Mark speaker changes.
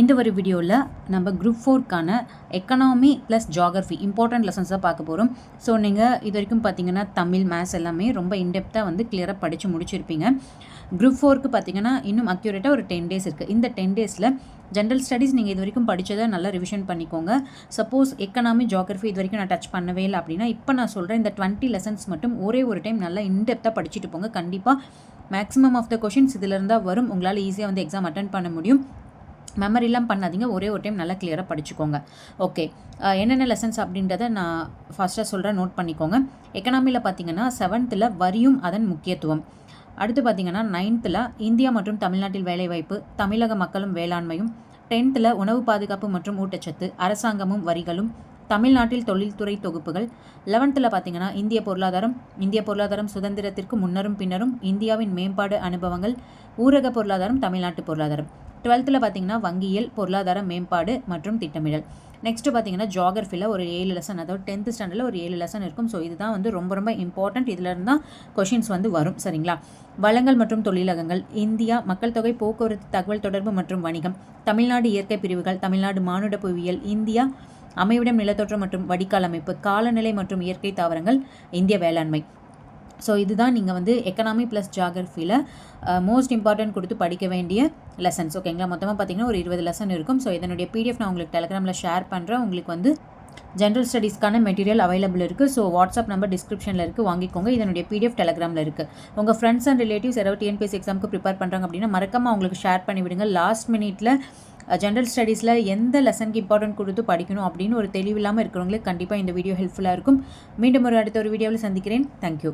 Speaker 1: இந்த ஒரு வீடியோவில் நம்ம குரூப் ஃபோர்க்கான எக்கனாமி ப்ளஸ் ஜாகிரஃபி இம்பார்ட்டன்ட் லெசன்ஸாக பார்க்க போகிறோம் ஸோ நீங்கள் இது வரைக்கும் பார்த்தீங்கன்னா தமிழ் மேத்ஸ் எல்லாமே ரொம்ப இன்டெப்த்தாக வந்து கிளியராக படித்து முடிச்சிருப்பீங்க. குரூப் ஃபோருக்கு பார்த்தீங்கன்னா இன்னும் அக்யூரேட்டாக ஒரு டென் டேஸ் இருக்குது இந்த டென் டேஸில் ஜென்ரல் ஸ்டடீஸ் நீங்கள் இது வரைக்கும் படித்ததை நல்லா ரிவிஷன் பண்ணிக்கோங்க. சப்போஸ் எக்கனாமி ஜாகிரஃபி இது வரைக்கும் நான் டச் பண்ணவே இல்லை அப்படின்னா இப்போ நான் சொல்கிறேன் இந்த டுவெண்ட்டி லெசன்ஸ் மட்டும் ஒரே ஒரு டைம் நல்லா இன்டெப்த்தாக படிச்சுட்டு போங்க. கண்டிப்பாக மேக்ஸிமம் ஆஃப் த கொஷின்ஸ் இதில் இருந்தால் வரும். உங்களால் ஈஸியாக வந்து எக்ஸாம் அட்டன் பண்ண முடியும். மெமரிலாம் பண்ணாதீங்க. ஒரே ஒரு டைம் நல்லா கிளியராக படிச்சுக்கோங்க. ஓகே என்னென்ன லெசன்ஸ் அப்படின்றத நான் ஃபஸ்ட்டாக சொல்கிறேன் நோட் பண்ணிக்கோங்க. எக்கனாமியில் பார்த்தீங்கன்னா செவன்த்தில் வரியும் அதன் முக்கியத்துவம். அடுத்து பார்த்தீங்கன்னா நைன்த்தில் இந்தியா மற்றும் தமிழ்நாட்டில் வேலைவாய்ப்பு தமிழக மக்களும் வேளாண்மையும் டென்த்தில் உணவு பாதுகாப்பு மற்றும் ஊட்டச்சத்து அரசாங்கமும் வரிகளும் தமிழ்நாட்டில் தொழில்துறை தொகுப்புகள் லெவன்த்தில் பார்த்தீங்கன்னா இந்திய பொருளாதாரம் இந்திய பொருளாதாரம் சுதந்திரத்திற்கு முன்னரும் பின்னரும் இந்தியாவின் மேம்பாடு அனுபவங்கள் ஊரக பொருளாதாரம் தமிழ்நாட்டு பொருளாதாரம். டுவெல்த்தில் பார்த்தீங்கன்னா வங்கியல் பொருளாதார மேம்பாடு மற்றும் திட்டமிடல். நெக்ஸ்ட்டு பார்த்தீங்கன்னா ஜாகிரஃபியில் ஒரு ஏழு லெசன் அதாவது டென்த்து ஸ்டாண்டர்டில் ஒரு ஏழு லெசன் இருக்கும். ஸோ இதுதான் வந்து ரொம்ப ரொம்ப இம்பார்ட்டண்ட் இதில் இருந்தால் கொஷின்ஸ் வந்து வரும். சரிங்களா? வளங்கள் மற்றும் தொழிலகங்கள் இந்தியா மக்கள் தொகை போக்குவரத்து தகவல் தொடர்பு மற்றும் வணிகம் தமிழ்நாடு இயற்கை பிரிவுகள் தமிழ்நாடு மானுட புவியியல் இந்தியா அமைவிடம் நிலத்தோற்றம் மற்றும் வடிகால் அமைப்பு காலநிலை மற்றும் இயற்கை தாவரங்கள் இந்திய வேளாண்மை. ஸோ இதுதான் நீங்கள் வந்து எக்கனாமி ப்ளஸ் ஜாகிரஃபியில் மோஸ்ட் இம்பார்ட்டன்ட் கொடுத்து படிக்க வேண்டிய லெசன்ஸ் ஓகேங்களா மொத்தமாக பார்த்தீங்கன்னா ஒரு இருபது லெசன் இருக்கும். ஸோ இதனுடைய பிடிஎஃப் நான் உங்களுக்கு டெலிகிராமில் ஷேர் பண்ணுறேன் உங்களுக்கு வந்து ஜென்ரல் ஸ்டடீஸ்க்கான மெட்டீரியல் அவைலபிள் இருக்குது ஸோ வாட்ஸ்அப் நம்பர் டிஸ்கிரிப்ஷனில் இருக்குது வாங்கிக்கோங்க. இதனுடைய பிடிஎஃப் டெலிகிராமில் இருக்குது உங்கள் ஃப்ரெண்ட்ஸ் அண்ட் ரிலேட்டிவ்ஸ் யாராவது டிஎன்பிஎஸ் எக்ஸாமுக்கு ப்ரிப்பேர் பண்ணுறாங்க அப்படின்னா மறக்காமல் அவங்களுக்கு ஷேர் பண்ணி விடுங்க. லாஸ்ட் மினிட்ல ஜென்ரல் ஸ்டடீஸில் எந்த லெசனுக்கு இம்பார்ட்டன்ட் கொடுத்து படிக்கணும் அப்படின்னு ஒரு தெளிவில்லாமல் இருக்கிறவங்களுக்கு கண்டிப்பாக இந்த வீடியோ ஹெல்ப்ஃபுல்லாக இருக்கும். மீண்டும் ஒரு அடுத்த ஒரு வீடியோவில் சந்திக்கிறேன். தேங்க்யூ